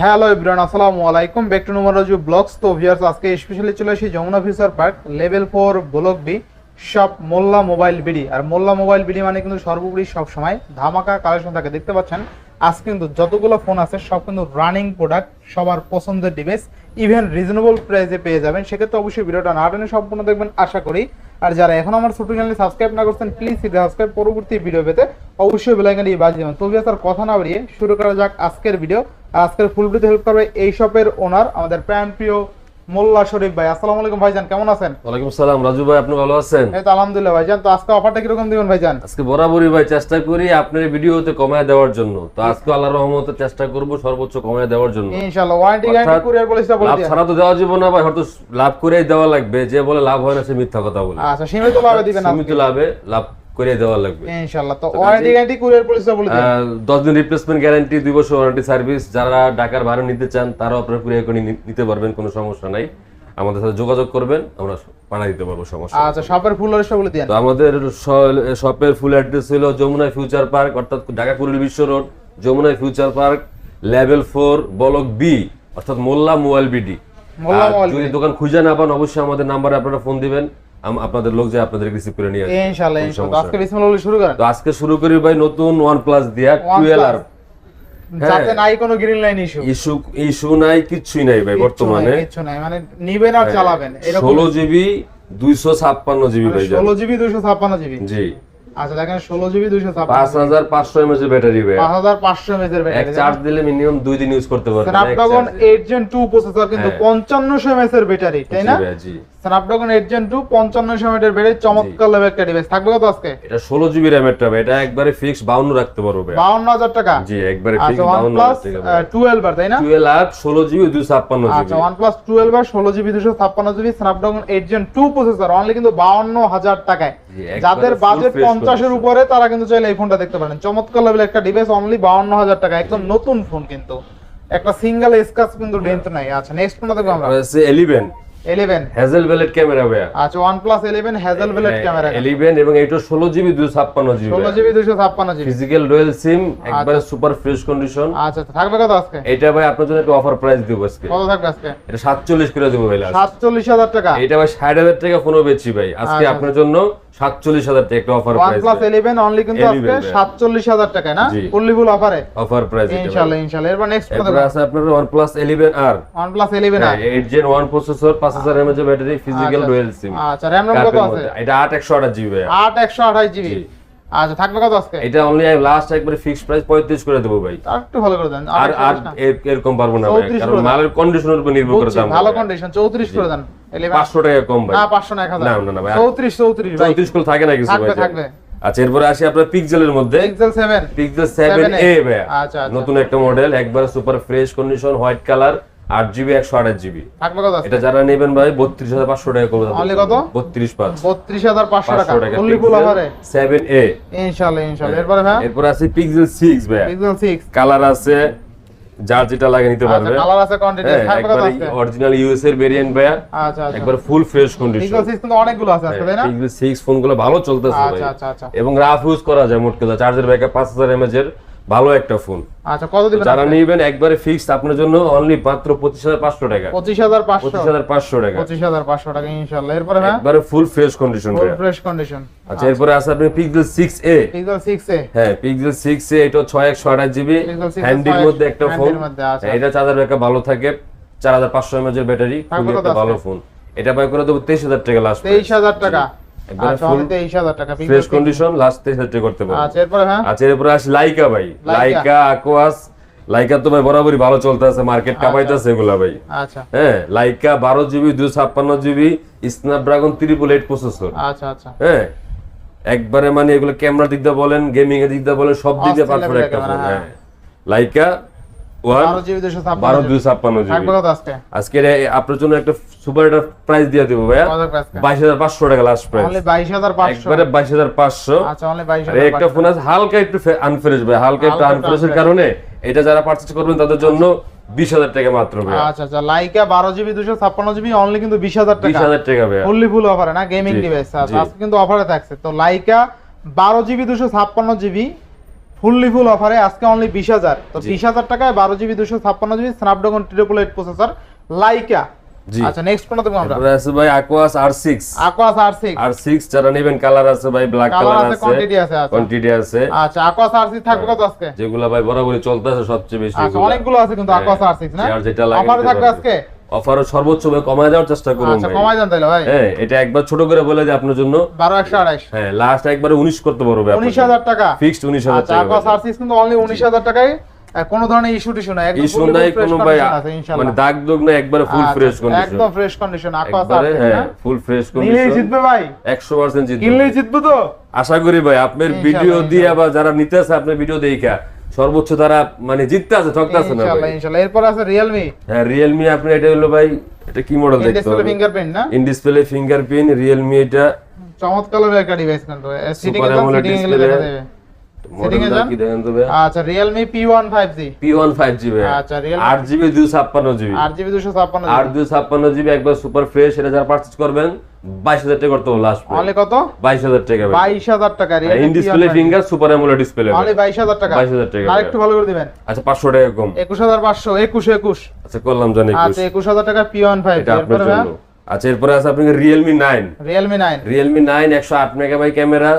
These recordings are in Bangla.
হ্যালো ইব্রান আসসালামু আলাইকুম ব্যাক টু নুমারাজু ব্লগস তো ভিউয়ার্স আজকে স্পেশালি চলে আসি Jamuna future park level four block B সব মোল্লা মোবাইল বিডি আর মোল্লা মোবাইল বিডি মানে কিন্তু সর্বোপরি সব সময় ধামাকা কালেকশন থাকে। দেখতে পাচ্ছেন, আজ কিন্তু যতগুলো ফোন আছে, সব কিন্তু রানিং প্রোডাক্ট সবার পছন্দের ডিভাইস ইভেন রিজনেবল প্রাইসে পেয়ে যাবেন। সেক্ষেত্রে অবশ্যই ভিডিওটা না টেনে সম্পূর্ণ দেখবেন। আশা করি আর যারা এখন আমার ছোট চ্যানেলে সাবস্ক্রাইব না করছেন প্লিজ সাবস্ক্রাইব পরবর্তী ভিডিও পেতে অবশ্যই বেলাইকানটি বাজিয়ে দেবেন। তো তার কথা না বাড়িয়ে শুরু করা যাক আজকের ভিডিও আর আজকের ফুল ভিডিও হেল্প করবে এই শপের ওনার আমাদের প্রাণ প্রিয় মোল্লা শরীফ ভাই আসসালামু আলাইকুম ভাইজান কেমন আছেন? ওয়ালাইকুম সালাম রাজু ভাই আপনি ভালো আছেন? এই তো আলহামদুলিল্লাহ ভাইজান তো আজকে অফারটা কীরকম দিবেন ভাইজান? আজকে বরাবরই ভাই চেষ্টা করি আপনার ভিডিওতে কমায় দেওয়ার জন্য। তো আজকে আল্লাহ রহমতে চেষ্টা করব সর্বোচ্চ কমায় দেওয়ার জন্য। ইনশাআল্লাহ ওয়ারেন্টি গ্যারান্টি কুরিয়ার পলিসিটা বলে ছাড়া তো দেওয়া যাবে না ভাই হয়তো লাভ করেই দেওয়া লাগবে। যে বলে লাভ হয় না সে মিথ্যা কথা বলে। আচ্ছা সীমিত লাভে দিবেন সীমিত লাভে লাভ করে দেওয়া লাগবে। ইনশাআল্লাহ। তো ওয়ারেন্টি গ্যারান্টি কুরিয়ার পলিসিটা বলে দিন। আহ, দশ দিন রিপ্লেসমেন্ট গ্যারান্টি দুই বছর ওয়ারেন্টি সার্ভিস যারা ঢাকার ভাড়া নিতে চান তারাও আপনারা কুরিয়ার করে নিতে পারবেন কোনো সমস্যা নাই। আমাদের সাথে যোগাযোগ করবেন আমরা পাঠা দিতে পারব সমস্যা আচ্ছা শপের ফুল অ্যাড্রেসটা বলে দিন। তো আমাদের শপের ফুল অ্যাড্রেস হলো যমুনা ফিউচার পার্ক অর্থাৎ Dhaka Kuril Bishwa road Jamuna future park level four block B অর্থাৎ মোল্লা মোবাইল বিডি। যদি দোকান খুঁজে না পান অবশ্যই আমাদের নাম্বারে আপনারা ফোন দিবেন। আপনাদের লোক যে আপনাদের রিসিভ করে নিয়ে আসবে। ইনশাআল্লাহ আজকে বিসমিল্লাহ শুরু করেন। তো আজকে শুরু করি ভাই নতুন ওয়ান প্লাস দিয়া টুয়েলভ। আর যাতে নাই কোনো green line issue issue issue নাই কিচ্ছুই নাই ভাই বর্তমানে। কিছু নাই। মানে নিবেন আর চালাবেন এরকম ষোলো জিবি দুইশো ছাপ্পান্ন জিবি ভাই ষোলো জিবি দুইশো ছাপ্পান্ন জিবি জি। আচ্ছা দেখেন ষোলো জিবি দুইশো ছাপ্পান্ন পাঁচ পাঁচশো এমএচ ব্যাটারি ভাই। এর ব্যাটারি চার্জ দিলে মিনিমাম দিন ইউজ করতে পারবেন। স্ন্যাপড্রাগন জেন প্রসেসর কিন্তু হ্যাঁ। এর ব্যাটারি তাই না? জি। স্ন্যাপড্রাগন এইট জেন টু পঞ্চান্নশো এমএচ এর ব্যাটারি চমৎকার লেভেল একটা ডিভাইস থাকবে কত আজকে? এটা ষোলো জিবি র্যামের টাবে এটা একবারে ফিক্স বাউন্ন রাখতে পারব ভাই বাউন্ন হাজার টাকা? জি একবারে ফিক্স আচ্ছা ওয়ান বাউন্ন প্লাস টুয়েলভ আর তাই না? টুয়েলভ আপ ষোলো জিবি দুই ছাপ্পান্ন আচ্ছা জিবি ওয়ান প্লাস টুয়েলভ আর ষোলো জিবি দুশো ছাপ্পান্ন GB Snapdragon gen processor only কিন্তু বাউন্ন হাজার টাকায়। যাদের বাজেট fresh পঞ্চাশের condition। উপরে তারা কিন্তু চাইলে এই ফোনটা দেখতে পারেন। চমৎকার লেভেল একটা ডিভাইস অনলি বাউন্ন হাজার টাকা। একদম নতুন ফোন কিন্তু। একটা সিঙ্গেল স্ক্র্যাচ কিন্তু ডেন্ট নাই। আচ্ছা নেক্সট ফোনটা দেখব আমরা। Eleven eleven Hasselblad camera ভাইয়া। আচ্ছা OnePlus Hasselblad camera eleven এবং এটা ষোলো জিবি দুই ছাপ্পান্ন জিবি ষোলো জিবি দুশো ছাপ্পান্ন জিবি। ফিজিক্যাল ডুয়েল সিম একবারে সুপার ফ্রেশ কন্ডিশন আচ্ছা আচ্ছা, থাকবে কত আজকে? এটা ভাই আপনার জন্য একটা অফার প্রাইস দিব আজকে। কত থাকবে আজকে? এটা সাতচল্লিশ করে দেবো ভাই last। সাতচল্লিশ হাজার টাকা। এটা ভাই ষাট হাজার টাকা ফোনও বেচছি ভাই। আজকে আপনার জন্য সাতচল্লিশ হাজার টাকা একটা offer price plus eleven only কিন্তু আজকে। সাতচল্লিশ হাজার টাকায় না। ফুললি ফুল অফারে অফার প্রাইস ইনশাল্লাহ ইনশাল্লাহ। এরপর নেক্সট কত আছে আপনার OnePlus 11 R OnePlus eleven R eight gen one processor পাঁচ হাজার এমএচ ব্যাটারি ফিজিক্যাল আচ্ছা। ডুয়েল সিম আচ্ছা র্যাম রম কত আছে? এটা জিবি জিবি আচ্ছা থাকবে কত আজকে? এটা অনলি লাস্ট একবারে ফিক্স প্রাইস পঁয়ত্রিশ করে দেবো ভাই। আর একটু ভালো করে দেন আর আর এরকম পারব না ভাই কারণ মালের কন্ডিশনের উপর নির্ভর করে দাম ভালো কন্ডিশন চৌত্রিশ করে দেন ইলেভেন পাঁচশো টাকা কম ভাই। না পাঁচশো না এক হাজার। না, না, না, ভাই। চৌত্রিশ চৌত্রিশ ভাই। চৌত্রিশ করে থাকে না কিছু ভাই থাকবে। আচ্ছা এরপরে আসি আপনার পিক্সেলের মধ্যে। Pixel seven Pixel seven A ভাই। আচ্ছা, আচ্ছা। নতুন একটা মডেল একবারে super fresh condition white colour আট জিবি একশো আঠাশ জিবি। এটা যারা নেবেন ভাই বত্রিশ হাজার পাঁচশো টাকা করে Only কত? বত্রিশ পাঁচ। বত্রিশ হাজার পাঁচশো টাকা। পাঁচশো ফুল অফারে সেভেন এ ইনশাল্লাহ ইনশাল্লাহ। এরপরে হ্যাঁ এরপর আছে পিক্সেল সিক্স ভাই। পিক্সেল সিক্স কালার আছে যার যেটা লাগে নিতে আচ্ছা পারবে। কালার আছে হ্যাঁ, কত একবারে অরিজিনাল ইউএস এর ভেরিয়েন্ট ভাইয়া আচ্ছা আচ্ছা। একবার full fresh condition Pixel six কিন্তু অনেকগুলো আছে আজকে তাই না? পিক্সেল সিক্স ফোনগুলো ভালো চলতেছে ভাই। আচ্ছা আচ্ছা। আচ্ছা এবং রাফ ইউজ করা যায় মোট কথা। চার্জের ব্যাকআপ পাঁচ হাজার এমএচ এর। ভালো একটা ফোন আচ্ছা কত দিবেন যারা নিবেন একবারে ফিক্সড আপনার জন্য অনলি মাত্র পঁচিশ হাজার পাঁচশো টাকা। পঁচিশ হাজার পাঁচশো। পঁচিশ হাজার পাঁচশো টাকা। পঁচিশ হাজার পাঁচশো টাকা ইনশাল্লাহ এরপরে হ্যাঁ? একবারে full fresh condition full fresh condition আচ্ছা এরপরে আছে আপনি Pixel six A Pixel six A হ্যাঁ পিক্সেল সিক্স এ এটা ছয় একশো আঠাশ জিবি। Pixel 6 হ্যান্ডির মধ্যে একটা ফোন আচ্ছা। এটা চার্জার ব্যাকআপ ভালো থাকে। চার হাজার পাঁচশো এমএচ এর ব্যাটারি। খুবই একটা ভালো ফোন এটা বাই করে দেবো তেইশ হাজার টাকা লাস্ট তেইশ হাজার টাকা। আচ্ছা ফ্রেশ কন্ডিশন লাস্ট করতে আচ্ছা এরপরে হ্যাঁ? আচ্ছা এরপরে লাইকা ভাই। লাইকা। লাইকা আকোয়াস লাইকা তো ভাই বরাবরই ভালো চলতেছে মার্কেট কাপাইতেছে এগুলা ভাই। আচ্ছা। হ্যাঁ লাইকা বারো জিবি দুই ছাপ্পান্ন GB Snapdragon triple eight processor আচ্ছা আচ্ছা। হ্যাঁ একবারে মানে এগুলো ক্যামেরা দিক দিয়ে বলেন গেমিং এর দিক দিয়ে বলেন সব দিক দিয়ে পারফেক্ট একটা ফোন হ্যাঁ। লাইকা ওয়ান বারো জিবি দুশো ছাপ্পান্ন বারো দুই ছাপ্পান্ন থাকবে জিবি কত আজকে? আজকে এর- আপনার জন্য একটা সুপার প্রাইস দিয়ে দেবো ভাইয়া। কত থাকবে আজকে? বাইশ হাজার পাঁচশো টাকা লাস্ট প্রাইস অনলি বাইশ হাজার পাঁচশো। একবারে বাইশ হাজার পাঁচশো। আচ্ছা অনলি বাইশ আর হাজার একটা ফোন আছে হালকা একটু আনফ্রেশ ভাই হালকা একটু আনফ্রেশের কারণে এটা যারা পারচেজ করবেন তাদের জন্য বিশ হাজার টাকা মাত্র আচ্ছা আচ্ছা লাইকা বারো জিবি দুশো ছাপ্পান্ন জিবি অনলি কিন্তু বিশ হাজার বিশ টাকা হাজার টাকা ফুললি ফুল অফারে না? গেমিং ডিভাইস আজকে কিন্তু অফারে থাকছে। তো লাইকা বারো জিবি দুশো ছাপ্পান্ন জিবি ফুললি ফুল অফারে আজকে অনলি বিশ হাজার। তো বিশ হাজার টাকায় বারো জিবি দুশো ছাপ্পান্ন GB Snapdragon triple eight processor Leica. আচ্ছা নেক্সট কোনটা আমরা? আছে ভাই আকোয়াস আকোয়াস যারা নেবেন কালার আছে ভাই ব্ল্যাক কালার আছে, আছে। আছে, আচ্ছা। কোয়ান্টিটি আছে। আচ্ছা আকোয়াস থাকবে কত আজকে? যেগুলা ভাই বরাবরই চলতেছে সবচেয়ে বেশি আচ্ছা অনেকগুলো আছে কিন্তু আকোয়াস না? যার যেটা লাগে অফারে থাকবে আজকে? অফার সর্বোচ্চ ভাই কমায় দেওয়ার চেষ্টা করুন আচ্ছা কমাই দেন তাহলে ভাই। হ্যাঁ এটা একবার ছোট করে বলে যে আপনার জন্য। বারো একশো আড়াইশ। হ্যাঁ লাস্ট একবারে উনিশ করতে পারবে উনিশ হাজার টাকা। ফিক্সড আচ্ছা টাকা আকোয়াস আর কিন্তু অনলি উনিশ হাজার টাকায় কোনো ধরনের ইস্যু টিস্যু নাই একদম ইস্যু নাই কোনো ভাই। মানে দাগ দোগ না একবারে ফুল আচ্ছা, ফ্রেশ কন্ডিশন একদম ফ্রেশ কন্ডিশন আকোয়াস আর একবারে হ্যাঁ ফুল ফ্রেশ কন্ডিশন জিতবে ভাই। 100% জিতবে। কিনলেই জিতবে তো? আশা করি ভাই আপনার ভিডিও দিয়ে। আবার যারা নিতেছে আপনার ভিডিও দেখা। সর্বোচ্চ তারা মানে জিততে আছে ঠকতে আছে না ইনশাআল্লাহ ইনশাআল্লাহ। এরপর আছে রিয়েলমি হ্যাঁ রিয়েলমি আপনি এটা হলো ভাই এটা কি মডেল দেখতে ডিসপ্লে হবে ফিঙ্গারপ্রিন্ট না? ইন ডিসপ্লে ফিঙ্গারপ্রিন্ট রিয়েলমি এটা। চমৎকার একটা ডিভাইস কিন্তু। সিটিং এ Super মডেলটা। কি দেখেন তো ভাই আচ্ছা Realme P1 5G P1 5G ভাই আচ্ছা, Realme- 8GB 256GB 8GB 256 8 256GB একবার সুপার ফ্রেশ এটা যারা পারচেজ করবেন 22000 টাকা করতে হবে লাস্ট অনলি কত? 22000 টাকা ভাই 22000 টাকা in display finger super AMOLED display only 22000 টাকা। 22,000 টাকা আর ভালো করে দিবেন। আচ্ছা 500 টাকা কম। 21500 21 21 আচ্ছা করলাম জানি আচ্ছা 21000 টাকা P1 5G এটা আপনার জন্য। আচ্ছা এরপরে আছে আপনাকে Realme nine Realme 9 Realme nine একশো আট megabyte camera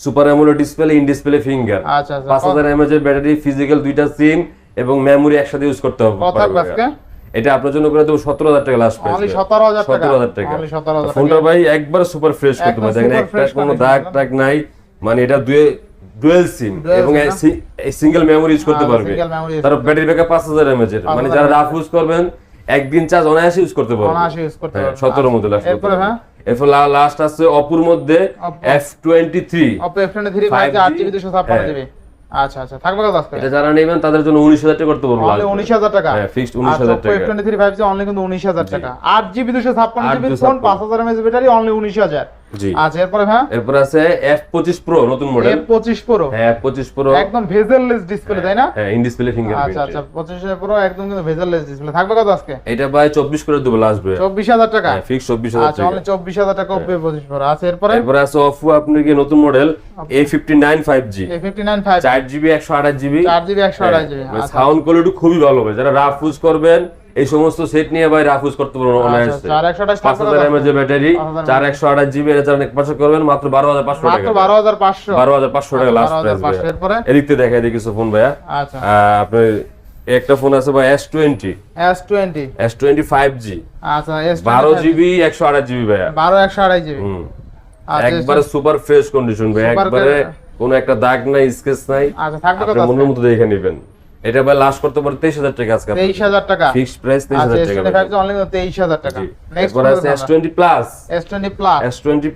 super AMOLED display in display finger আচ্ছা আচ্ছা। পাঁচ হাজার এমএচ এর ব্যাটারি ফিজিক্যাল দুইটা সিম এবং মেমোরি একসাথে ইউজ করতে হবে। কত আজকে? এটা আপনার জন্য করে দেবো সতেরো হাজার টাকা লাস্ট অনলি 17000 টাকা? সতেরো হাজার টাকা। ফোনটা ভাই একবার সুপার ফ্রেশ করতে পারে দেখেন একটা কোনো দাগ? টাগ নাই। মানে এটা দুয়ে ডুয়েল সিম এবং সিঙ্গেল মেমোরি ইউজ করতে আচ্ছা, পারবে। তার ব্যাটারি ব্যাকআপ পাঁচ হাজার এমএচ এর। মানে যারা রাফ ইউজ করবেন একদিন চার্জ অনায়াসে ইউজ করতে পারবে। হ্যাঁ পারবেন। সতেরো মধ্যে লাস্ট এরপরে হ্যাঁ? লাস্ট আছে অপুর মধ্যে Oppo। F twenty three Oppo F23 5G 8GB 256GB আচ্ছা আচ্ছা থাকবে কত আজকে। এটা যারা নেবেন তাদের জন্য উনিশ হাজার টাকা করতে পারব অনলি 19000 টাকা? হ্যাঁ ফিক্সড আচ্ছা হাজার Oppo টাকা। F23 5G অনলি কিন্তু 19000 টাকা। 8GB 256GB 8GB phone 5000 mAh battery only 19000 জি। আচ্ছা এরপরে হ্যাঁ এরপর আছে নতুন মডেল F25 Pro হ্যাঁ পঁচিশ প্রো একদম ভেজেললেস ডিসপ্লে তাই না? হ্যাঁ ইন ডিসপ্লে আচ্ছা ফিঙ্গারপ্রিন্ট আচ্ছা 25 Pro একদম কিন্তু ভেজেললেস ডিসপ্লে থাকবে কত আজকে? এটা ভাই চব্বিশ করে দেবো লাস্ট 24000 টাকা? হ্যাঁ ফিক্স চব্বিশ হাজার আচ্ছা টাকা। অনলি 24000 টাকা Oppo F25 Pro আচ্ছা এরপরে? এরপরে আছে অফু আপনার কি নতুন model A fifty nine five G A59 5G চার জিবি একশো আঠাশ জিবি 4GB 128GB আচ্ছা। সাউন্ড কোয়ালিটি খুবই ভালো হবে যারা রাফ ইউজ করবেন এই সমস্ত সেট নিয়ে ভাই রাফ ইউজ করতে পারবেন অনায়াসে আচ্ছা 4128 পাঁচ হাজার এমএচ এর ব্যাটারি 5000 চার একশো আঠাশ জিবি এটা যারা পাঁচশো করবেন মাত্র বারো হাজার পাঁচশো মাত্র টাকা 12500 বারো হাজার পাঁচশো টাকা লাস্ট প্রাইস 12500 এরপরে? এদিকতে দেখাই দিই কিছু ফোন ভাইয়া। আচ্ছা। আহ, আপনার একটা ফোন আছে ভাই S twenty S20 S twenty five G আচ্ছা S20 বারো জিবি একশো আঠাশ জিবি ভাইয়া। 12 128 জিবি হুম। আচ্ছা একবারে সুপার ফ্রেশ কন্ডিশন ভাই একবারে কোনো একটা দাগ নাই স্কেচ নাই। আচ্ছা থাকবে কত মনের মতো দেখে নেবেন। এটা ভাই লাস্ট করতে পারে তেইশ হাজার টাকা আজকে 23000 টাকা। ফিক্সড প্রাইস তেইশ আচ্ছা হাজার টাকা S25 অনলি 23000 টাকা। এরপর আছে প্লাস S20 প্লাস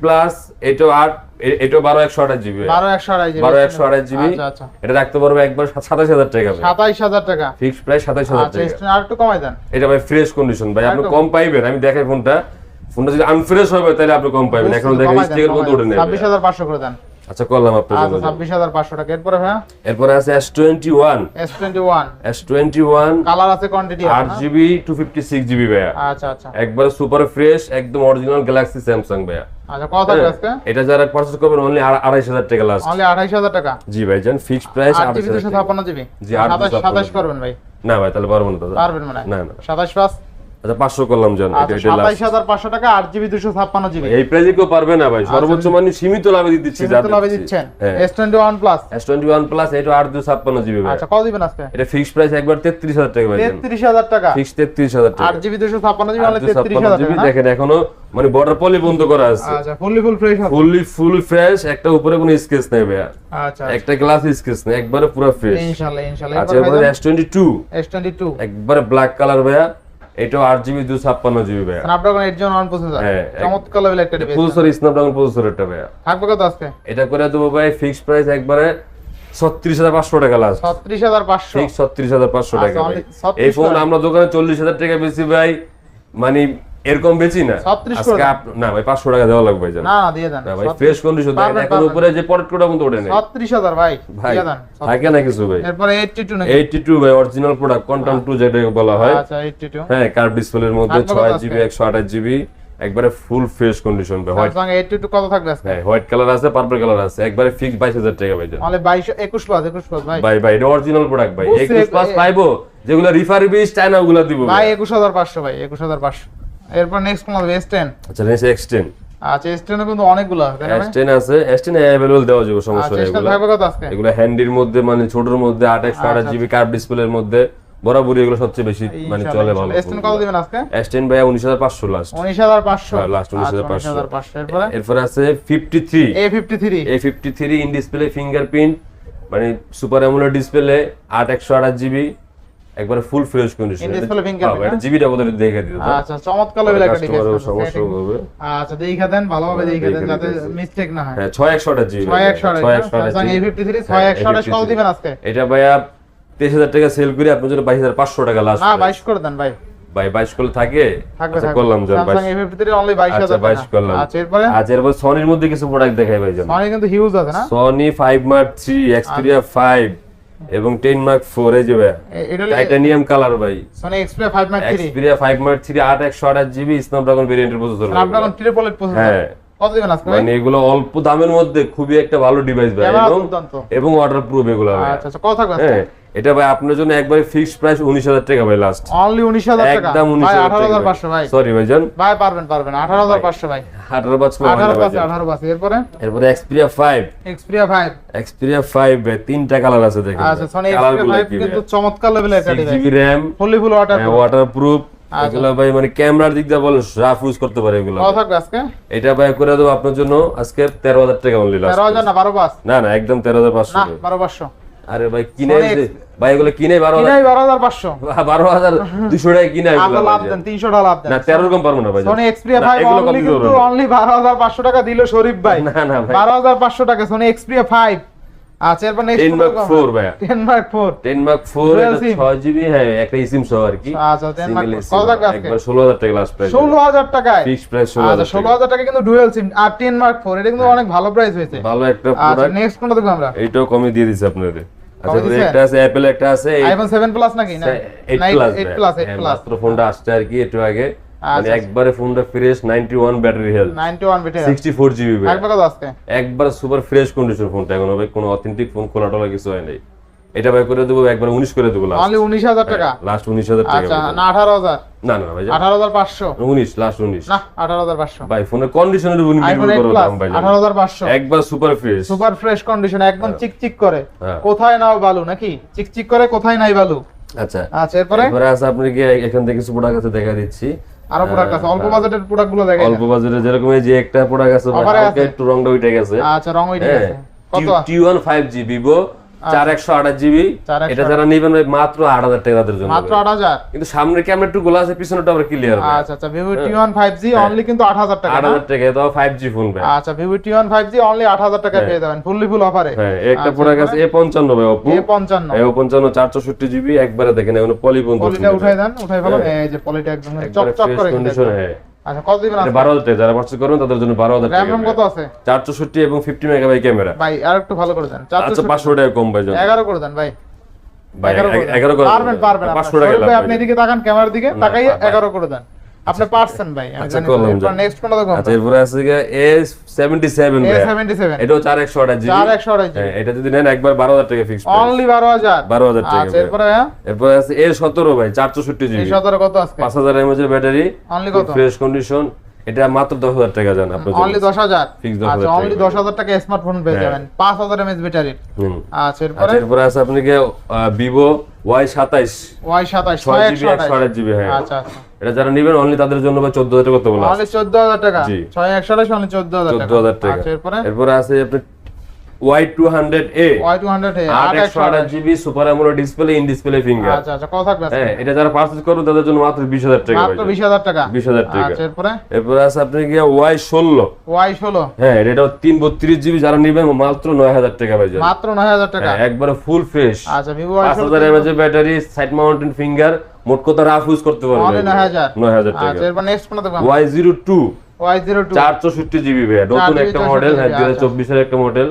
প্লাস এটাও আট এ- এটাও বারো একশো আঠাশ জিবি 12 128 জিবি বারো একশো আঠাশ জিবি আচ্ছা আচ্ছা। এটা রাখতে পারবে একবার সাতাশ হাজার টাকা 27000 টাকা। প্রাইস আচ্ছা টাকা। S20 আর একটু কমাই দেন। এটা ভাই ফ্রেশ কন্ডিশন ভাই আপনি কম পাইবেন। আমি দেখাই ফোনটা ফোনটা যদি আনফ্রেশ হবে তাহলে আপনি কম পাইবেন। এখন দেখেন স্টিকার মতো উঠে নেবে। 26500 করে দেন। আচ্ছা করলাম আপনার আচ্ছা জন্য 26500 টাকা। এরপরে ভাই এরপরে আছে S twenty one S21 S twenty one colour আছে quantity GB two fifty six GB ভাইয়া। আচ্ছা আচ্ছা। একবারে সুপার ফ্রেশ একদম অরিজিনাল গ্যালাক্সি স্যামসাং ভাইয়া। আচ্ছা কত থাকবে আজকে? এটা যারা পারচেজ করবেন অনলি আড়াইশ হাজার টাকা লাস্ট অনলি 28000 টাকা? জি ভাই জান ফিক্সড প্রাইস 8 আড়াইশ হাজার টাকা। 256 জিবি জি, 8 27 27 করবেন ভাই। না ভাই তাহলে পারব না দাদা পারবেন মানে? না না। 27 পাস আচ্ছা পাঁচশো করলাম জান এটা আচ্ছা এটা 27500 টাকা 8 জিবি 256 জিবি। এই প্রাইসে কেউ পারবে না ভাই সর্বোচ্চ মানে সীমিত লাভে দিচ্ছি সীমিত লাভে দিচ্ছেন। হ্যাঁ। S21 plus S twenty one plus এটা জিবি ভাই। আচ্ছা কত দিবেন আজকে? এটা ফিক্সড প্রাইস একবার তেত্রিশ হাজার টাকা ভাই 33000 টাকা। টাকা। 8 জিবি 256 জিবি অনলি 8 33000 জিবি দেখেন এখনও মানে বর্ডার পলি বন্ধ করা আছে। আচ্ছা ফুললি ফুল ফ্রেশ হবে ফুললি ফুল ফ্রেশ একটা উপরে কোনো স্কেচ নেই ভাইয়া। আচ্ছা একটা গ্লাস স্কেচ নেই একবারে পুরো ফ্রেশ ইনশাআল্লাহ ইনশাআল্লাহ আচ্ছা এরপর এরপরে এস টোয়েন্টি টু S22 একবারে ব্ল্যাক কালার ভাইয়া। এটাও আট জিবি দুশো ছাপ্পান্ন জিবি ভাইয়া। স্ন্যাপড্রাগন 8 জন 1 প্রসেসর হ্যাঁ, চমৎকার লেভেল একটা ডিভাইস প্রসেসর স্ন্যাপড্রাগন প্রসেসর এটা ভাইয়া। থাকবে কত আজকে? এটা করে দেবো ভাই ফিক্সড প্রাইস একবারে ছত্রিশ হাজার পাঁচশো টাকা লাস্ট 36500 ঠিক ছত্রিশ হাজার পাঁচশো আচ্ছা, টাকা 36 এই ফোন আমরা দোকানে চল্লিশ হাজার টাকা বেশি ভাই মানে এরকম বেচি না? 36 করে না ভাই পাঁচশো টাকা দেওয়া লাগবে ভাই না দিয়ে দেন। ভাই ফ্রেশ কন্ডিশন এখন উপরে যে পরেট কোটা মতো ওঠে নেই। 36000 ভাই থাকে না কিছু ভাই। এরপরে 82 নাকি? এইটটি টু ভাই অরিজিনাল প্রোডাক্ট কোয়ান্টাম টু যেটা বলা হয়। আচ্ছা 82 হ্যাঁ কার্ভ ডিসপ্লের মধ্যে ছয়? জিবি একশো আঠাশ জিবি একবারে ফুল ফ্রেশ কন্ডিশন ভাই। হোয়াইট এইট টু কত থাকবে আজকে? হ্যাঁ হোয়াইট কালার আছে পার্পল কালার আছে। একবারে ফিক্স বাইশ হাজার টাকা ভাই মানে বাইশ একুশ প্লাস একুশ প্লাস ভাই। ভাই ভাই এটা অরিজিনাল প্রোডাক্ট ভাই। বুঝছি, একুশ প্লাস এ- পাইবো যেগুলো রিফারবিশ চায়না ওগুলো দিব ভাই। একুশ হাজার পাঁচশো ভাই একুশ হাজার পাঁচশো। এরপর নেক্সট কোন এস টেন আচ্ছা নেক্সট এক্সটেন আচ্ছা এস টেনে কিন্তু অনেকগুলো আছে তাই না ভাই? এক্সটেন আছে এক্সটেন অ্যাভেলেবল দেওয়া যাবে সমস্যা আচ্ছা নেই এগুলো। থাকবে কত আজকে? এগুলো হ্যান্ডির মধ্যে মানে ছোটর মধ্যে আট একশো আঠাশ জিবি কার্ভ ডিসপ্লের মধ্যে বরাবরই এগুলো সবচেয়ে বেশি মানে চলে ভালো। এস টেন কত দিবেন আজকে? এক্সটেন ভাই উনিশ হাজার পাঁচশো লাস্ট হাজার পাঁচশো? হ্যাঁ, last 19,500 উনিশ হাজার পাঁচশো। এরপরে? এরপরে আছে fifty three A fifty three A fifty three in display fingerprint মানে সুপার অ্যামোলেড ডিসপ্লে আট একশো আঠাশ জিবি একবারে ফুল ফ্রেশ কন্ডিশন হ্যাঁ? জিবিটা বোধ দেখে দিতে আচ্ছা চমৎকার লেভেল একটা ডিভাইস সমস্যা হবে। আচ্ছা দেখা দেন ভালোভাবে দেখা দেন যাতে। মিস্টেক না হয়। হ্যাঁ ছয় একশো আঠাশ জিবি ছয় একশো আঠাশ ছয় একশো আঠাশ Samsung A GB fifty three ছয় একশো আঠাশ কত দিবেন আজকে। এটা ভাইয়া তেইশ হাজার টাকা সেল করে আপনার জন্য বাইশ হাজার পাঁচশো টাকা লাস্ট না বাইশ করে দেন ভাই। ভাই বাইশ করলে থাকে? আচ্ছা করলাম বাইশ। এ ফিফটি থ্রি অনলি বাইশ আচ্ছা হাজার বাইশ টাকা। করলাম। আচ্ছা এরপরে? আচ্ছা এরপর সনির মধ্যে কিছু প্রোডাক্ট দেখাই ভাই যান। সনি কিন্তু হিউজ আছে না? Sony five mark three Xperia five এবং টেন মার্ক ফোর এই যে টাইটানিয়াম কালার ভাই। মানে Xperia five mark three Xperia five mark three আট একশো আঠাশ জিবি স্ন্যাপড্রাগন ভেরিয়েন্টের processor Snapdragon triple eight processor হ্যাঁ। মানে এগুলো অল্প দামের মধ্যে খুবই একটা ভালো ডিভাইস ভাই এবং দুর্দান্ত। ওয়াটার প্রুফ এগুলো আচ্ছা আচ্ছা কথা হ্যাঁ। এটা ভাই আপনার জন্য একবারে ফিক্সড প্রাইস উনিশ হাজার টাকা ভাই লাস্ট অনলি উনিশ হাজার টাকা? একদম উনিশ ভাই ভাই। সরি ভাই। জান ভাই পারবেন পারবেন। আঠারো হাজার পাঁচশো ভাই। আঠারো পাঁচ আঠারো পাঁচে আঠারো পাঁচে। এরপরে? এরপরে Xperia five Xperia five Xperia five তিনটা কালার আছে দেখেন আচ্ছা সনি এক্সপিরিয়া গুলো কিন্তু চমৎকার লেভেলের একটা GB RAM fully full water waterproof আচ্ছা। এগুলো ভাই মানে ক্যামেরার দিক দিয়ে বলেন রাফ ইউজ করতে পারে এগুলো। থাকবে আজকে? এটা ভাই করে দেবো আপনার জন্য আজকে তেরো হাজার টাকা অনলি লাস্ট তেরো হাজার না বারো পাঁচ? না না একদম তেরো হাজার পাঁচশো। না বারো পাঁচশো। আরে ভাই কিনে যে- ভাই এগুলো কিনে বারো হাজার বারো হাজার পাঁচশো। বারো হাজার দুশো টাকা কিনে লাভ দেন তিনশো টাকা লাভ দেন। না তেরো রকম পারব না ভাই সোনি এক্সপ্রিয়া অনলি বারো হাজার পাঁচশো টাকা দিল শরীফ ভাই। না না বারো হাজার পাঁচশো টাকা সোনি এক্সপ্রিয়া ফাইভ আচ্ছা এরপর নেক্সট টেন মার্ক ফোর ভাইয়া। Ten mark four ten mark four Dual SIM। GB হ্যাঁ একটা সিম সহ আর কি। আচ্ছা টেন মার্ক কত SIM, আজকে? একবার ষোলো হাজার টাকা লাস্ট প্রাইস ষোলো হাজার টাকায়? ফিক্স প্রাইস ষোলো আচ্ছা হাজার টাকা কিন্তু ডুয়েল সিম আর টেন মার্ক ফোর এটা কিন্তু অনেক ভালো প্রাইস হয়েছে। ভালো একটা আচ্ছা নেক্সট কোনটা দেখব আমরা। এইটাও কমে দিয়ে দিছে আপনাদের। আচ্ছা একটা আছে অ্যাপেল একটা আছে আইফোন সেভেন প্লাস নাকি? না plus eight plus eight plus ফোনটা আসছে আর কি একটু আগে। মানে। একবারে ফোনটা fresh battery health ninety one বিটে জিবি থাকবে আজকে একবার সুপার ফ্রেশ কন্ডিশন ফোনটা এখন হবে কোনো অথেন্টিক ফোন খোলা টোলা কিছু হয় নাই। এটা ভাই করে দেবো একবার উনিশ করে দেবো লাস্ট অনলি উনিশ হাজার টাকা? লাস্ট হাজার টাকা আচ্ছা না আঠারো হাজার। না না ভাই আঠারো হাজার পাঁচশো। উনিশ লাস্ট উনিশ। না আঠারো হাজার পাঁচশো। ভাই ফোনের কন্ডিশনের উপর নির্ভর করে দাম ভাই আঠারো হাজার পাঁচশো। একবার super fresh super fresh condition একদম চিকচিক করে। হ্যাঁ। কোথায় নাও বালু নাকি? চিকচিক করে কোথায় নাই বালু? আচ্ছা। আচ্ছা এরপরে? এরপরে আছে আপনাকে এখান থেকে কিছু প্রোডাক্ট আছে দেখা দিচ্ছি। আরও প্রোডাক্ট আছে। অল্প বাজেটের প্রোডাক্টগুলো দেখে অল্প বাজেটে যেরকম এই যে একটা প্রোডাক্ট আছে? একটু রংটা উঠে গেছে। আচ্ছা রং উঠে গেছে। হ্যাঁ কত T one five G Vivo চার একশো আঠাশ জিবি? এটা যারা নেবেন ভাই মাত্র আট হাজার টাকা তাদের জন্য মাত্র আট হাজার? কিন্তু সামনে ক্যামেরা একটু গোলা আছে পিছনেটা আবার ক্লিয়ার আচ্ছা আচ্ছা Vivo T one five G only কিন্তু আট হাজার টাকা আট হাজার টাকা এটা ফাইভ জি ফোন ভাই। আচ্ছা Vivo T one five G only আট হাজার টাকা পেয়ে যাবেন ফুললি ফুল অফারে হ্যাঁ একটা আচ্ছা, এ পঞ্চান্ন ভাই অপু এ পঞ্চান্ন। এ পঞ্চান্ন চারশোষট্টি জিবি একবারে দেখেন এখন পলিটা উঠাই দেন উঠাই ফেলো এই যে পলিটা একদম চকচক করে কন্ডিশন হ্যাঁ। আচ্ছা কত দিবেন হাজার টাকা যারা পার্চেস করবেন তাদের জন্য বারো হাজার র্যাম টাকা রম কত আছে? চারশোষট্টি এবং ফিফটি মেগাবাই ক্যামেরা ভাই আর একটু ভালো করে দেন। আচ্ছা চারশো পাঁচশো টাকা কম ভাই জান। এগারো করে দেন ভাই। ভাই এগারো করে। পারবেন পারবেন টাকা আপনি এদিকে তাকান ক্যামেরার দিকে। তাকাই এগারো করে দেন। আপনি পারছেন ভাই আচ্ছা, করলাম, যান। নেক্সট দেখো আচ্ছা এরপরে আছে এটাও জিবি। চার একশো হ্যাঁ, এটা যদি নেন একবার বারো হাজার টাকা ফিক্স অনলি বারো হাজার। বারো হাজার টাকা আচ্ছা এরপরে হ্যাঁ? এরপরে আছে ভাই চারশোষট্টি এই জিবি। সতেরো কত আজকে? পাঁচ হাজার এমএচ এর ব্যাটারি অনলি কত? ফ্রেশ কন্ডিশন এটা মাত্র দশ হাজার টাকা জান আপনার অনলি দশ হাজার? Fix 10,000 আচ্ছা অনলি দশ হাজার টাকা স্মার্টফোন পেয়ে হ্যাঁ। যাবেন। পাঁচ হাজার এমএচ ব্যাটারির আচ্ছা এরপরে? আচ্ছা এরপরে আছে ছয় ছয় জিবি একশো একশো আঠাশ জিবি হ্যাঁ। আচ্ছা আচ্ছা। এটা যারা নেবেন অনলি তাদের জন্য বা চোদ্দ হাজার টাকা করতে বলা আছে। চোদ্দ হাজার টাকা? জি। ছয় একশো আঠাশ অনলি চোদ্দ হাজার চোদ্দ টাকা। হাজার টাকা। আচ্ছা এরপরে? এরপরে আছে আপনার Y two hundred A Y two hundred আট একশো আঠাশ। GB super AMOLED display in display finger আচ্ছা আচ্ছা থাকবে হ্যাঁ এটা যারা পারচেজ করবে তাদের জন্য মাত্র বিশ হাজার টাকা মাত্র বিশ হাজার টাকা? বিশ হাজার টাকা। আচ্ছা এরপরে? এরপরে আছে আপনি গিয়ে ওয়াই ষোলো। ওয়াই ষোলো। হ্যাঁ এটা তিন বত্রিশ জিবি যারা নেবেন মাত্র নয় হাজার টাকা মাত্র নয় হাজার টাকা? হ্যাঁ, একবারে ফুল ফ্রেশ আচ্ছা ভিভো পাঁচ হাজার mAh battery side mountain finger মোট কথা রাফ ইউজ করতে পারবে নয় হাজার। নয় হাজার টাকা। এরপর নেক্সট কোনটা দেখব Y zero two Y zero চার চৌষট্টি জিবি ভাইয়া। নতুন একটা মডেল হ্যাঁ দুই হাজার আচ্ছা। চব্বিশের একটা মডেল।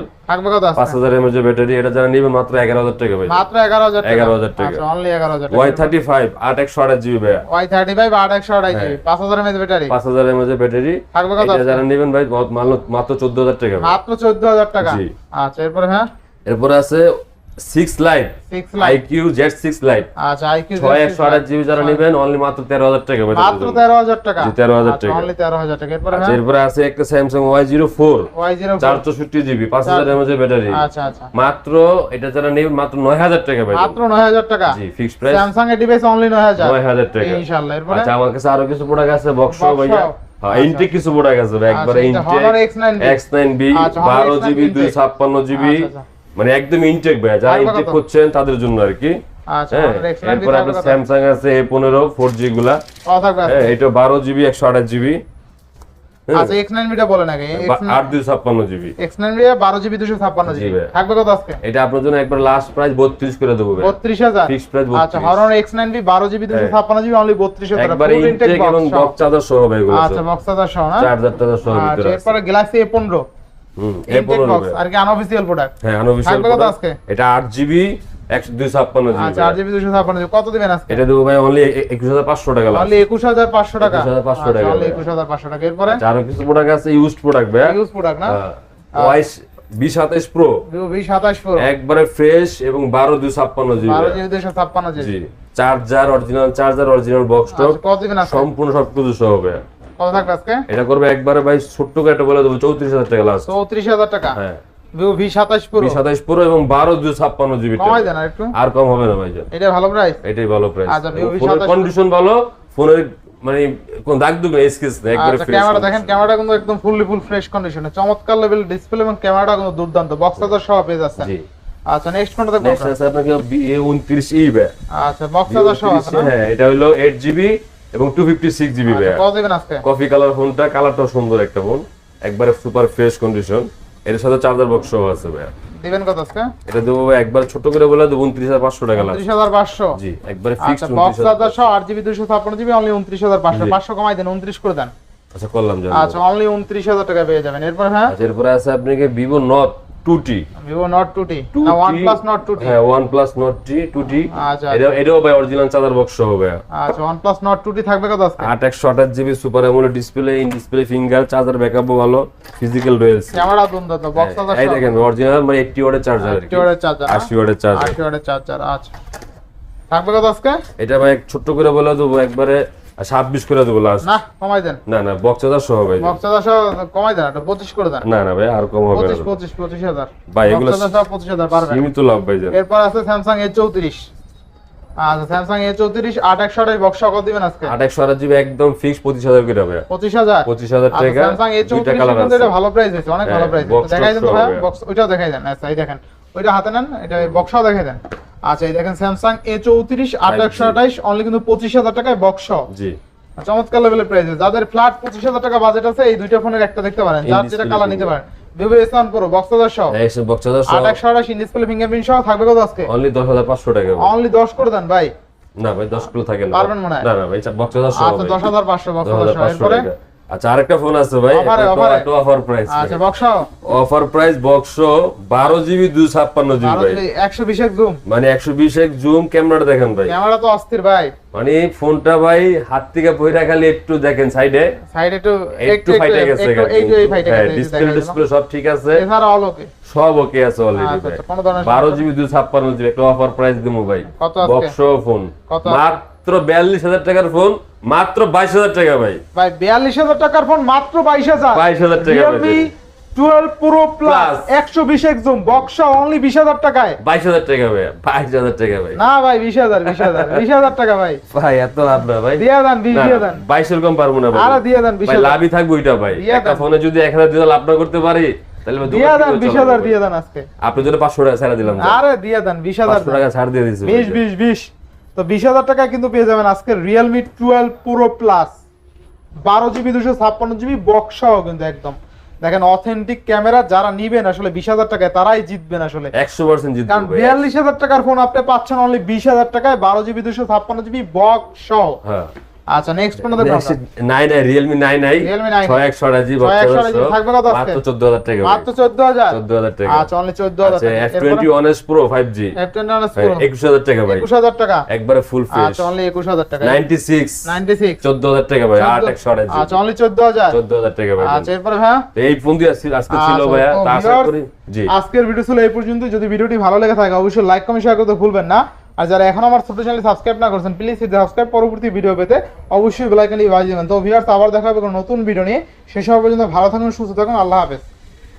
পাঁচ হাজার এমএচ ব্যাটারি এটা যারা নেবেন মাত্র এগারো হাজার টাকা ভাই মাত্র এগারো হাজার 11,000 টাকা। আচ্ছা অনলি এগারো হাজার ওয়াই থার্টি ফাইভ আট একশো আঠাশ জিবি ভাইয়া। ওয়াই থার্টি ফাইভ আট একশো আড়াই জিবি। পাঁচ হাজার এমএচ ব্যাটারি পাঁচ হাজার এমএচ ব্যাটারি এটা যারা নেবেন ভাই মাত্র চোদ্দ হাজার টাকা মাত্র চোদ্দ হাজার টাকা। আচ্ছা এরপরে হ্যাঁ? এরপরে আছে six lite iQOO Z six lite আচ্ছা আইকিউ ছয় একশো আঠাশ জিবি যারা নেবেন অনলি মাত্র তেরো হাজার টাকা মাত্র তেরো হাজার টাকা? জি, 13,000 টাকা। অনলি তেরো হাজার টাকা। এরপরে আচ্ছা, হ্যাঁ? আছে একটা Samsung Y zero four Y zero চার চৌষট্টি জিবি পাঁচ হাজার এমএচ ব্যাটারি। আচ্ছা আচ্ছা। মাত্র এটা যারা নেবেন মাত্র নয় হাজার টাকা মাত্র নয় হাজার টাকা? জি প্রাইস স্যামসাং এর ডিভাইস অনলি নয় হাজার। নয় হাজার টাকা। ইনশাল্লাহ এরপরে? আচ্ছা আমার কাছে আরও কিছু প্রোডাক্ট আছে বক্স ভাইয়া। হ্যাঁ ইনটেক কিছু প্রোডাক্ট আছে একবারে আচ্ছা, ইনটেক এক্স নাইন বি আচ্ছা, বারো জিবি দুই ছাপ্পান্ন জিবি আচ্ছা, আচ্ছা। মানে একদম ইনটেক ভাই যারা ইনটেক করছেন তাদের জন্য আর কি। আচ্ছা হ্যাঁ Honor X9B এরপর আপনার স্যামসাং আছে এ পনেরো ফোর জি গুলা হ্যাঁ এটা বারো জিবি একশো আঠাশ জিবি আচ্ছা এক্স নাইন বিটা বলে নাকি আট দুই ছাপ্পান্ন জিবি এক্স নাইন বিটা বারো জিবি দুশো ছাপ্পান্ন জিবি থাকবে কত আজকে? এটা আপনার জন্য একবার লাস্ট প্রাইস বত্রিশ করে দেবো বত্রিশ হাজার? প্রাইস আচ্ছা বত্রিশ। হরন এক্স নাইন বি বারো জিবি দুশো হ্যাঁ। ছাপ্পান্ন জিবি অনলি বত্রিশ হাজার। একবারে ইনটেক এবং বক্স চার্জার সহ ভাই এগুলো আচ্ছা বক্স হাজার সহ না? চার্জার টার্জার সহ আচ্ছা ভিতরে এরপরে গ্যালাক্সি এ পনেরো। আর কি আনঅফিসিয়াল প্রোডাক্ট হ্যাঁ আজকে? এটা জিবি আচ্ছা কত দিবেন আজকে? এটা দেবো ভাই অনলি একুশ হাজার পাঁচশো টাকা অনলি টাকা? 21,500 টাকা অনলি ভাই। একুশ হাজার পাঁচশো টাকা। এরপরে? আরও কিছু প্রোডাক্ট আছে ইউজড প্রোডাক্ট ভাই। ইউজ প্রোডাক্ট না? ওয়াইস বিশ সাতাইশ প্রো সাতাশ প্রো একবারে ফ্রেশ এবং বারো দুই ছাপ্পান্ন জিবি বারো জিবি দুশো ছাপ্পান্ন GB charger original charger original box top আচ্ছা, আজকে? সম্পূর্ণ সবকিছু সহ হবে। কত থাকবে আজকে? এটা করবে একবারে ভাই ছোট্ট একটা বলে দেবো চৌত্রিশ হাজার টাকা লাস্ট চৌত্রিশ হাজার টাকা? হ্যাঁ। ভি সাতাশ প্রো বিশ সাতাইশ এবং বারো দুই ছাপ্পান্ন জিবি কমাই দেন একটু। আর কম হবে না ভাইজান এটা ভালো প্রাইস এটাই ভালো প্রাইস আচ্ছা, Vivo V ফোনের 27 কন্ডিশন ভালো ফোনের মানে কোন দাগ দুগ নেই স্কেচ নেই একবারে আচ্ছা ফ্রেশ ক্যামেরা দেখেন ক্যামেরাটা কিন্তু একদম ফুললি ফুল ফ্রেশ কন্ডিশনে চমৎকার লেভেল ডিসপ্লে এবং ক্যামেরাটা কিন্তু দুর্দান্ত। বক্স সহ পেয়ে যাচ্ছে। জি। আচ্ছা নেক্সট কোনটা দেখব নেক্সট আছে আপনাকে এ উনত্রিশ ই ভাই। আচ্ছা বক্স হাজার সহ আছে হ্যাঁ এটা হলো এইট জিবি এবং two fifty six GB coffee colour ফোনটা কালারটাও সুন্দর একটা ফোন। একবারে সুপার ফ্রেশ কন্ডিশন এর সাথে চার্জার বক্স সহ আছে ভাই দিবেন কত আজকে? এটা দেবো একবার ছোট করে বলে দেবো উনত্রিশ হাজার পাঁচশো টাকা লাগবে। উনত্রিশ হাজার পাঁচশো? জি একবারে বক্স উনত্রিশ হাজার সহ আট জিবি দুশো ছাপ্পান্ন জিবি অনলি উনত্রিশ হাজার পাঁচশো। পাঁচশো কমাই দেন উনত্রিশ করে দেন। আচ্ছা করলাম আচ্ছা অনলি উনত্রিশ হাজার টাকা পেয়ে যাবেন। এরপর হ্যাঁ? আচ্ছা এরপরে আছে আপনাকে Vivo Nord two T Vivo Nord two T না OnePlus Nord two T হ্যাঁ ওয়ান প্লাস নট টি আচ্ছা এটা এটাও ভাই অরিজিনাল চার্জার বক্স ভাই আচ্ছা প্লাস নট টু থাকবে কত আজকে? GB super AMOLED display in display finger charger ব্যাকআপও ভালো ফিজিক্যাল রয়েছে ক্যামেরা বক্স এই দেখেন অরিজিনাল মানে 80 ওয়াটের চার্জার আর কি। ওয়াটের চার্জার 80 ওয়াটের চার্জার আশি ওয়াটের চার্জার আচ্ছা। থাকবে কত আজকে? এটা ভাই ছোট্ট করে বলে দেবো একবারে 26 করে দেবো লাস্ট না কমাই দেন। না না বক্স সহ ভাই বক্স সহ কমাই দেন এটা পঁচিশ করে দেন। না না ভাই আর কম হবে পঁচিশ না। পঁচিশ পঁচিশ হাজার। ভাই, এগুলো বক্স হাজার সহ পঁচিশ হাজার সীমিত লাভ ভাই এরপর আছে স্যামসাং এ চৌত্রিশ। আচ্ছা স্যামসাং এ চৌত্রিশ আট একশো আঠাশ বক্স কত দিবেন আজকে। 2800 জিবি একদম ফিক্স 25000 করে হবে। পঁচিশ হাজার? 25000 টাকা স্যামসাং এ চৌত্রিশ আছে। এটা ভালো প্রাইস হয়েছে অনেক ভালো হ্যাঁ, প্রাইস box দেখাই দেন তো ভাই বক্স ওইটাও দেখাই দেন। আচ্ছা এই দেখেন। ওইটা হাতে নেন এটা বক্সও দেখাই দেন। আচ্ছা এই দেখেন স্যামসাং এ চৌত্রিশ আট একশো আঠাশ অনলি কিন্তু পঁচিশ হাজার টাকায় বক্স জি। চমৎকার লেভেলের প্রাইস যাদের ফ্ল্যাট পঁচিশ হাজার টাকা বাজেট আছে এই দুইটা ফোনের একটা দেখতে পারেন। যার যেটা কালার নিতে পারেন। Vivo S one pro box হাজার সহ বক্স চার্জার সহ আট একশো ডিসপ্লে ফিঙ্গারপ্রিন্ট সহ থাকবে কত আজকে? অনলি 10500 টাকা। অনলি দশ করে দেন ভাই। না ভাই 10 কিলো থাকে না। পারবেন মনে হয়? না না ভাই বক্স চার্জার সহ আচ্ছা দশ হাজার পাঁচশো বক্স হাজার সহ এরপরে? আচ্ছা আরেকটা ফোন আছে ভাই অফার প্রাইস আচ্ছা বক্স অফার প্রাইস বক্স বারো জিবি দুই ছাপ্পান্ন জিবি ভাই। একশো বিশ এক জুম মানে একশো বিশ এক জুম ক্যামেরাটা দেখেন ভাই। ক্যামেরা তো অস্থির ভাই। মানে ফোনটা ভাই হাত থেকে পয়রা খালি একটু দেখেন সাইডে সাইড একটু একটু ফাইটে গেছে এই যে এই ফাইটে গেছে ডিসপ্লে ডিসপ্লে সব ঠিক আছে। এছাড়া অল ওকে সব ওকে আছে অলরেডি আচ্ছা, ভাই। আচ্ছা, কোনো ধরনের বারো জিবি দুই ছাপ্পান্ন জিবি একটা অফার প্রাইস দেবো ভাই? বক্স ফোন কত? মাত্র বিয়াল্লিশ হাজার টাকার ফোন মাত্র বাইশ হাজার টাকা ভাই। ভাই বিয়াল্লিশ হাজার টাকার ফোন মাত্র বাইশ হাজার। 22,000 টাকা টুয়েলভ প্রো প্লাস একশো বিশ এক জুম অনলি বিশ হাজার টাকায়। বাইশ হাজার টাকা ভাই বাইশ হাজার টাকা ভাই। না ভাই বিশ হাজার বিশ হাজার বিশ হাজার টাকা ভাই। ভাই এত লাভ না ভাই। দিয়ে দেন বিশ দিয়ে দেন। বাইশের কম পারব না ভাই। আরে দিয়ে দেন বিশ লাভই থাকবে ওইটা ভাই। একটা ফোনে যদি এক হাজার দিয়ে লাভ না করতে পারি তাহলে ভাই দিয়ে দেন বিশ হাজার দিয়ে দেন আজকে। আপনার জন্য পাঁচশো টাকা ছাড়া দিলাম আরে দিয়ে দেন বিশ হাজার টাকা ছাড় দিয়ে দিচ্ছি বিশ বিশ বিশ। তো বিশ হাজার টাকায় কিন্তু পেয়ে যাবেন আজকে রিয়েলমি টুয়েলভ প্রো প্লাস বারো জিবি দুশো ছাপ্পান্ন জিবি বক্সাও কিন্তু একদম। দেখেন অথেন্টিক ক্যামেরা যারা নিবেন আসলে বিশ হাজার টাকায় তারাই জিতবেন আসলে। একশো পার্সেন্ট জিতবেন কারণ বিয়াল্লিশ হাজার টাকার ফোন আপনি পাচ্ছেন অনলি বিশ হাজার টাকায় বারো জিবি দুশো ছাপ্পান্ন জিবি বক্স সহ। হ্যাঁ। আচ্ছা নেক্সট আমরা? নাই নাই রিয়েলমি নাই নাই Realme 9 ছয় একশো আঠাশি ছয় একশো আঠাশি থাকবে কত? মাত্র চোদ্দ হাজার টাকা মাত্র চোদ্দ হাজার চোদ্দ হাজার টাকা। আচ্ছা অনলি চোদ্দ হাজার আচ্ছা F twenty one S pro five G F twenty one pro একুশ হাজার টাকা ভাই। একুশ হাজার টাকা? একবারে ফুল ফ্রেশ আচ্ছা অনলি একুশ হাজার টাকা। নাইনটি সিক্স নাইনটি সিক্স চোদ্দ হাজার টাকা ভাই আচ্ছা অনলি চোদ্দ হাজার চোদ্দ হাজার টাকা ভাই। আচ্ছা এরপরে তো এই ফোন দিয়ে আজকে ছিল আচ্ছা, ভাইয়া তা আশা করি জি। আজকের ভিডিও ছিল এই পর্যন্ত যদি ভিডিওটি ভালো লেগে থাকে অবশ্যই লাইক কমেন্ট শেয়ার করতে ভুলবেন না। আর যারা এখন আমার ছোট চ্যানেল সাবস্ক্রাইব না করছেন প্লিজ সাবস্ক্রাইব পরবর্তী ভিডিও পেতে অবশ্যই বেলাইকানটি বাজিয়ে দেবেন। তো ভিউয়ার্স আবার দেখা হবে নতুন ভিডিও নিয়ে। সে সময় পর্যন্ত ভালো থাকুন, সুস্থ থাকুন, আল্লাহ হাফেজ।